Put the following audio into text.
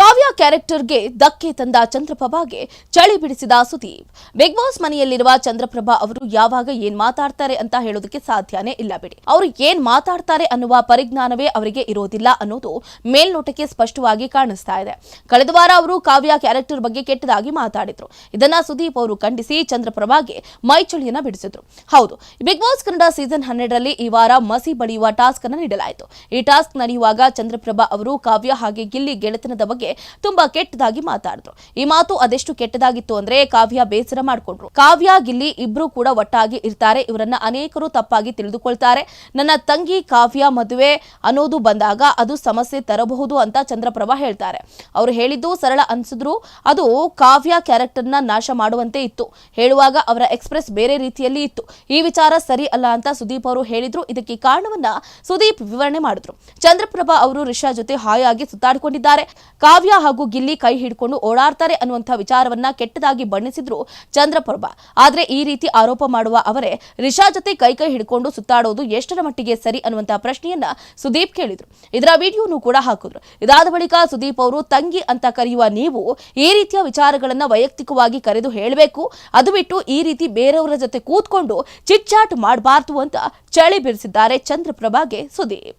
ಕಾವ್ಯ ಕ್ಯಾರೆಕ್ಟರ್ಗೆ ಧಕ್ಕೆ ತಂದ ಚಂದ್ರಪ್ರಭಾಗೆ ಚಳಿ ಬಿಡಿಸಿದ ಸುದೀಪ್. ಬಿಗ್ ಬಾಸ್ ಮನೆಯಲ್ಲಿರುವ ಚಂದ್ರಪ್ರಭಾ ಅವರು ಯಾವಾಗ ಏನ್ ಮಾತಾಡ್ತಾರೆ ಅಂತ ಹೇಳೋದಕ್ಕೆ ಸಾಧ್ಯನೇ ಇಲ್ಲ ಬಿಡಿ. ಅವರು ಏನ್ ಮಾತಾಡ್ತಾರೆ ಅನ್ನುವ ಪರಿಜ್ಞಾನವೇ ಅವರಿಗೆ ಇರೋದಿಲ್ಲ ಅನ್ನೋದು ಮೇಲ್ನೋಟಕ್ಕೆ ಸ್ಪಷ್ಟವಾಗಿ ಕಾಣಿಸ್ತಾ ಇದೆ. ಕಳೆದ ವಾರ ಅವರು ಕಾವ್ಯ ಕ್ಯಾರೆಕ್ಟರ್ ಬಗ್ಗೆ ಕೆಟ್ಟದಾಗಿ ಮಾತಾಡಿದ್ರು. ಇದನ್ನ ಸುದೀಪ್ ಅವರು ಖಂಡಿಸಿ ಚಂದ್ರಪ್ರಭಾಗೆ ಮೈಚಳಿಯನ್ನ ಬಿಡಿಸಿದ್ರು. ಹೌದು ಬಿಗ್ ಬಾಸ್ ಕನ್ನಡ ಸೀಸನ್ ಹನ್ನೆರಡರಲ್ಲಿ ಈ ವಾರ ಮಸಿ ಬಳಿಯುವ ಟಾಸ್ಕ್ ಅನ್ನು ನೀಡಲಾಯಿತು. ಈ ಟಾಸ್ಕ್ ನಡೆಯುವಾಗ ಚಂದ್ರಪ್ರಭಾ ಅವರು ಕಾವ್ಯ ಹಾಗೆ ಗಿಲ್ಲಿ ಗೆಳೆತನದ ಬಗ್ಗೆ ತುಂಬಾ ಕೆಟ್ಟದಾಗಿ ಮಾತಾಡಿದ್ರು. ಈ ಮಾತು ಅದೆಷ್ಟು ಕೆಟ್ಟದಾಗಿತ್ತು ಅಂದ್ರೆ ಕಾವ್ಯ ಬೇಸರ ಮಾಡಿಕೊಂಡ್ರು. ಕಾವ್ಯ, ಗಿಲ್ಲಿ ಇಬ್ರು ಕೂಡ ಒಟ್ಟಾಗಿ ಇರ್ತಾರೆ. ಇವರನ್ನ ಅನೇಕರು ತಪ್ಪಾಗಿ ತಿಳಿದುಕೊಳ್ತಾರೆ. ನನ್ನ ತಂಗಿ ಕಾವ್ಯ ಮದುವೆ ಅನ್ನೋದು ಬಂದಾಗ ಅದು ಸಮಸ್ಯೆ ತರಬಹುದು ಅಂತ ಚಂದ್ರಪ್ರಭಾ ಹೇಳ್ತಾರೆ. ಅವರು ಹೇಳಿದ್ದು ಸರಳ ಅನ್ಸಿದ್ರು. ಅದು ಕಾವ್ಯ ಕ್ಯಾರೆಕ್ಟರ್ನ ನಾಶ ಮಾಡುವಂತೆ ಇತ್ತು. ಹೇಳುವಾಗ ಅವರ ಎಕ್ಸ್ಪ್ರೆಸ್ ಬೇರೆ ರೀತಿಯಲ್ಲಿ ಇತ್ತು. ಈ ವಿಚಾರ ಸರಿ ಅಲ್ಲ ಅಂತ ಸುದೀಪ್ ಅವರು ಹೇಳಿದ್ರು. ಇದಕ್ಕೆ ಕಾರಣವನ್ನ ಸುದೀಪ್ ವಿವರಣೆ ಮಾಡಿದ್ರು. ಚಂದ್ರಪ್ರಭಾ ಅವರು ರಿಷಾ ಜೊತೆ ಹಾಯಾಗಿ ಸುತ್ತಾಡಿಕೊಂಡಿದ್ದಾರೆ. ಕಾವ್ಯ ಹಾಗೂ ಗಿಲ್ಲಿ ಕೈ ಹಿಡ್ಕೊಂಡು ಓಡಾಡ್ತಾರೆ ಅನ್ನುವಂಥ ವಿಚಾರವನ್ನ ಕೆಟ್ಟದಾಗಿ ಬಣ್ಣಿಸಿದ್ರು ಚಂದ್ರಪ್ರಭಾ. ಆದ್ರೆ ಈ ರೀತಿ ಆರೋಪ ಮಾಡುವ ಅವರೇ ರಿಷಾ ಜೊತೆ ಕೈ ಕೈ ಹಿಡ್ಕೊಂಡು ಸುತ್ತಾಡೋದು ಎಷ್ಟರ ಮಟ್ಟಿಗೆ ಸರಿ ಅನ್ನುವಂಥ ಪ್ರಶ್ನೆಯನ್ನ ಸುದೀಪ್ ಕೇಳಿದ್ರು. ಇದರ ವಿಡಿಯೋನು ಕೂಡ ಹಾಕಿದ್ರು. ಇದಾದ ಬಳಿಕ ಸುದೀಪ್ ಅವರು ತಂಗಿ ಅಂತ ಕರೆಯುವ ನೀವು ಈ ರೀತಿಯ ವಿಚಾರಗಳನ್ನ ವೈಯಕ್ತಿಕವಾಗಿ ಕರೆದು ಹೇಳಬೇಕು. ಅದು ಬಿಟ್ಟು ಈ ರೀತಿ ಬೇರೆಯವರ ಜೊತೆ ಕೂತ್ಕೊಂಡು ಚಿಟ್ಚಾಟ್ ಮಾಡಬಾರ್ದು ಅಂತ ಚಳಿ ಬೀರಿಸಿದ್ದಾರೆ ಚಂದ್ರಪ್ರಭಾಗೆ ಸುದೀಪ್.